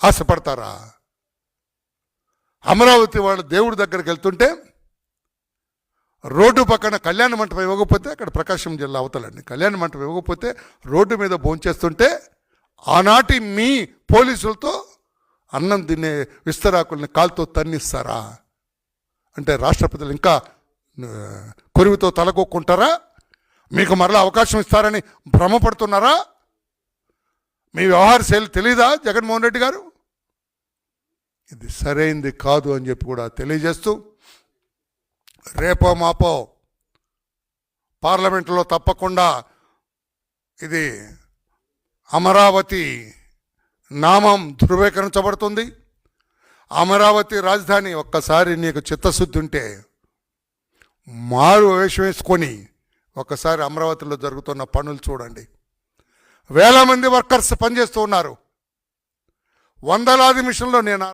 ఆశపడతారా? అమరావతి వాళ్ళు దేవుడి దగ్గరికి వెళ్తుంటే రోడ్డు పక్కన కళ్యాణ మంటపం ఇవ్వకపోతే అక్కడ ప్రకాశం జిల్లా అవతలండి. కళ్యాణ మంటపం ఇవ్వకపోతే రోడ్డు మీద భోంచేస్తుంటే ఆనాటి మీ పోలీసులతో అన్నం తినే విస్తరాకుల్ని కాలుతో తన్నిస్తారా? అంటే రాష్ట్రపతులు ఇంకా కొరివితో తలకొక్కుంటారా? మీకు మరలా అవకాశం ఇస్తారని భ్రమపడుతున్నారా? మీ వ్యవహార శైలి తెలీదా జగన్మోహన్ రెడ్డి గారు? ఇది సరైంది కాదు అని చెప్పి కూడా తెలియజేస్తూ రేపో మాపో పార్లమెంట్లో తప్పకుండా ఇది అమరావతి నామం ధృవీకరించబడుతుంది. అమరావతి రాజధాని ఒక్కసారి నీకు చిత్తశుద్ధి ఉంటే మారు వేషం వేసుకొని ఒకసారి అమరావతిలో జరుగుతున్న పనులు చూడండి. వేల మంది వర్కర్స్ పనిచేస్తూ ఉన్నారు. వందలాది మిషన్లో నేను